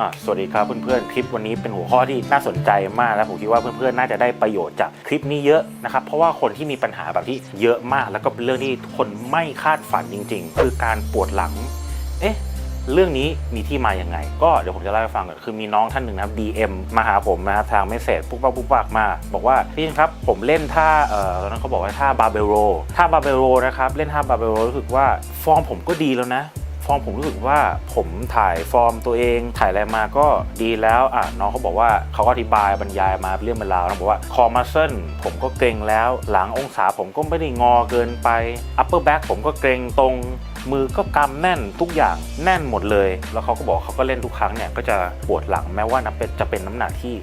อะสวัสดีครับเพื่อนๆคลิปวันนี้เป็นหัวข้อที่น่าสนใจมากและผมคิดว่าเพื่อนๆน่าจะได้ประโยชน์จากคลิปนี้เยอะนะครับเพราะว่าคนที่มีปัญหาแบบที่เยอะมาก แล้วก็เป็นเรื่องที่คนไม่คาดฝันจริง ๆ คือการปวดหลัง เอ๊ะเรื่องนี้มีที่มาอย่างไง ก็เดี๋ยวผมจะเล่าให้ฟังก่อนคือมีน้องท่านหนึ่งนะครับ DM มาหาผมนะครับทางไม่เสร็จปุ๊บปั๊บปุ๊บปักมา บอกว่าพี่ครับผมเล่นท่าเอ่อตอนนั้นเขาบอกว่าท่าบาเบโรท่าบาเบโรนะครับเล่นท่าบาเบโรรู้สึกว่าฟอร์มผมก็ดีแล้วนะ ฟอร์มผมรู้สึกว่าผมถ่ายฟอร์มตัวเอง ถ่ายอะไรมาก็ดีแล้วอะน้องเขาบอกว่าเขาก็อธิบายบรรยายมาเรื่องเป็นราวนะบอกว่าคอมาเซนผมก็เกรงแล้ว หลังองศาผมก็ไม่ได้งอเกินไป upper back ผมก็เกรงตรงมือก็กำแน่นทุกอย่างแน่นหมดเลย แล้วเขาก็บอกเขาก็เล่นทุกครั้งเนี่ยก็จะปวดหลังแม้ว่านับเป็นจะเป็นน้ำหนักที่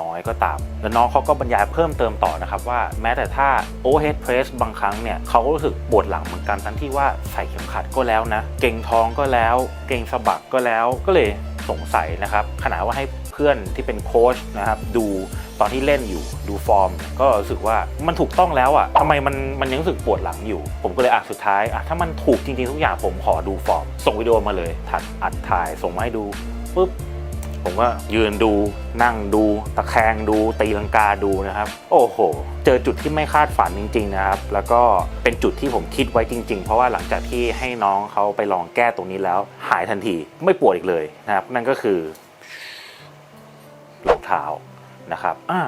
น้อยก็ตาม แล้วน้องเขาก็บรรยายเพิ่มเติมต่อนะครับว่าแม้แต่ถ้า overhead press บางครั้งเนี่ยเขาก็รู้สึกปวดหลังเหมือนกันทั้งที่ว่าใส่เข็มขัดก็แล้วนะ เก่งท้องก็แล้ว เก่งสะบักก็แล้วก็เลยสงสัยนะครับขนาดว่าให้เพื่อนที่เป็นโค้ชนะครับดูตอนที่เล่นอยู่ดูฟอร์ม ก็รู้สึกว่ามันถูกต้องแล้วอะทำไมมันมันยังรู้สึกปวดหลังอยู่ ผมก็เลยอะสุดท้ายอะถ้ามันถูกจริงๆทุกอย่างผมขอดูฟอร์ม ส่งวิดีโอมาเลยถัดอัดถ่ายส่งมาให้ดูปุ๊บ ผมก็ยืนดูนั่งดูตะแคงดูตีลังกาดูนะครับ โอ้โห เจอจุดที่ไม่คาดฝันจริง ๆ นะครับ แล้วก็เป็นจุดที่ผมคิดไว้จริง ๆ เพราะว่าหลังจากที่ให้น้องเขาไปลองแก้ตรงนี้แล้ว หายทันทีไม่ปวดอีกเลยนะครับ นั่นก็คือรองเท้านะครับอ่า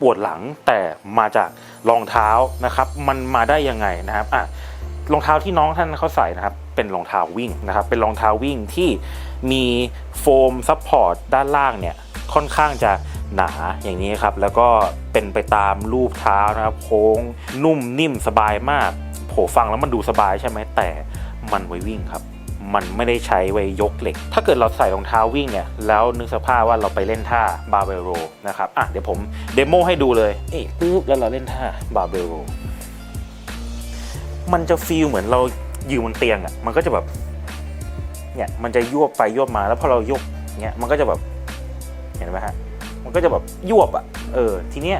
ปวดหลังแต่มาจากรองเท้านะครับ มันมาได้ยังไงนะครับอะรองเท้าที่น้องท่านเขาใส่นะครับ เป็นรองเท้าวิ่งนะครับ เป็นรองเท้าวิ่งที่มี โฟมซัพพอร์ตด้านล่างเนี่ยค่อนข้างจะหนาอย่างนี้ครับ แล้วก็เป็นไปตามรูปเท้านะครับ โค้งนุ่มนิ่มสบายมากโผฟังแล้วมันดูสบายใช่ไหมแต่มันไว้วิ่งครับ มันไม่ได้ใช้ไว้ยกเหล็ก ถ้าเกิดเราใส่รองเท้าวิ่งเนี่ยแล้วนึกสภาพว่าเราไปเล่นท่าบาเบโรนะครับอะเดี๋ยวผมเดโมให้ดูเลยเอ๊ะปุ๊บแล้วเราเล่นท่าบาเบโรมันจะฟีลเหมือนเราอยู่บนเตียงอะ่ะมันก็จะแบบ เนี่ยมันจะยวบไปยวบมาแล้วพอเรายกเนี่ยมันก็จะแบบเห็นไหมฮะมันก็จะแบบยวบอะ่ะเออทีเนี้ย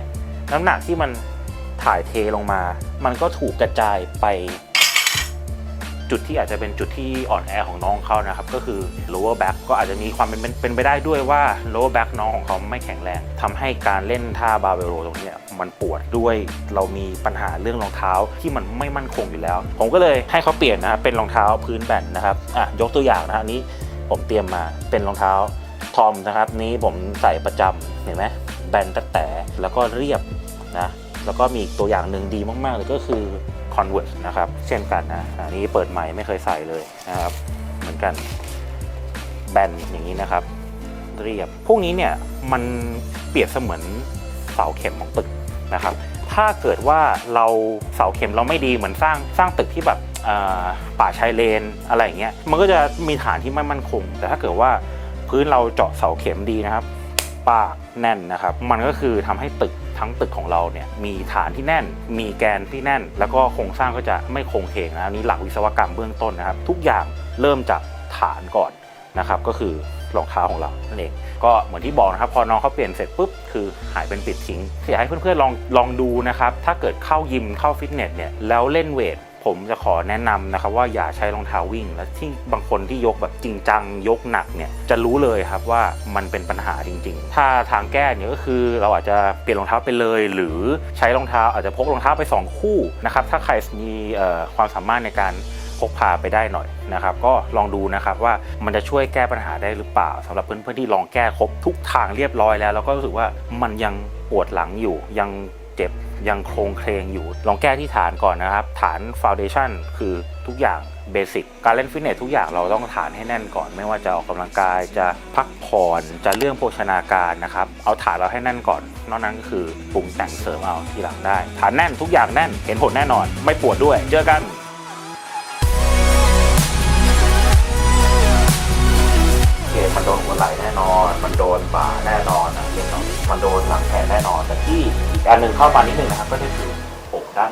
น้ำหนักที่มันถ่ายเทลงมา มันก็ถูกกระจายไป จุดที่อาจจะเป็นจุดที่อ่อนแอของน้องเขานะครับก็คือ lower back ก็อาจจะมีความเป็นเป็นไปได้ด้วยว่า lower back น้องของเขาไม่แข็งแรงทำให้การเล่นท่าบาเบโรตรงนี้มันปวดด้วยเรามีปัญหาเรื่องรองเท้าที่มันไม่มั่นคงอยู่แล้ว ผมก็เลยให้เขาเปลี่ยนนะครับเป็นรองเท้าพื้นแบนนะครับอะยกตัวอย่างนะอันนี้ผมเตรียมมาเป็นรองเท้าทอมนะครับ นี้ผมใส่ประจำเห็นไหมแบนแต่แต่แล้วก็เรียบนะแล้วก็มีอีกตัวอย่างหนึ่งดีมากๆเลยก็คือ Converse นะครับ เช่นกันนะอันนี้เปิดใหม่ไม่เคยใส่เลยนะครับ เหมือนกันแบนอย่างนี้นะครับ เรียบ พวกนี้เนี่ยมันเปรียบเสมือนเสาเข็มของตึกนะครับ ถ้าเกิดว่าเราเสาเข็มเราไม่ดีเหมือนสร้างสร้างตึกที่แบบป่าชายเลนอะไรอย่างเงี้ย มันก็จะมีฐานที่ไม่มั่นคง แต่ถ้าเกิดว่าพื้นเราเจาะเสาเข็มดีนะครับ ปากแน่นนะครับ มันก็คือทำให้ตึก ทั้งตึกของเราเนี่ยมีฐานที่แน่น มีแกนที่แน่น แล้วก็โครงสร้างก็จะไม่คงเคงนะอันนี้หลักวิศวกรรมเบื้องต้นนะครับ ทุกอย่างเริ่มจากฐานก่อนนะครับก็คือรองเท้าของเรานั่นเองก็เหมือนที่บอกนะครับพอน้องเขาเปลี่ยนเสร็จปุ๊บคือหายเป็นปิดทิ้งอยากให้เพื่อนๆลองลองดูนะครับถ้าเกิดเข้ายิมเข้าฟิตเนสเนี่ยแล้วเล่นเวท ผมจะขอแนะนำนะครับว่าอย่าใช้รองเท้าวิ่ง และที่บางคนที่ยกแบบจริงจังยกหนักเนี่ยจะรู้เลยครับว่ามันเป็นปัญหาจริง ๆ ถ้าทางแก้เนี่ยก็คือเราอาจจะเปลี่ยนรองเท้าไปเลย หรือใช้รองเท้าอาจจะพกรองเท้าไป 2 คู่นะครับถ้าใครมีความสามารถในการพกพาไปได้หน่อยนะครับ ก็ลองดูนะครับว่ามันจะช่วยแก้ปัญหาได้หรือเปล่าสำหรับเพื่อนๆที่ลองแก้ครบทุกทางเรียบร้อยแล้ว แล้วก็รู้สึกว่ามันยังปวดหลังอยู่ยังเจ็บ ยังโครงเคลงอยู่ ลองแก้ที่ฐานก่อนนะครับ ฐานฟ u n เดชั o นคือทุกอย่างเบสิกการเล่นฟิตเนสทุกอย่างเราต้องฐานให้แน่นก่อน ไม่ว่าจะออกกำลังกายจะพักผ่อนจะเรื่องโภชนาการนะครับ เอาฐานเราให้แน่นก่อน นอกนั้นก็คือปรุงแต่งเสริมเอาทีหลังได้ ฐานแน่นทุกอย่างแน่น เห็นผลแน่นอน ไม่ปวดด้วย เจอกันเกมมันโดนหัวไหล่แน่นอน มันโดนบ่าแน่นอนนะเกมเนาะ มันโดนหลังแขนแน่นอนแต่ที่อีกอันหนึ่งเข้ามานิดนึงนะครับ ก็คือ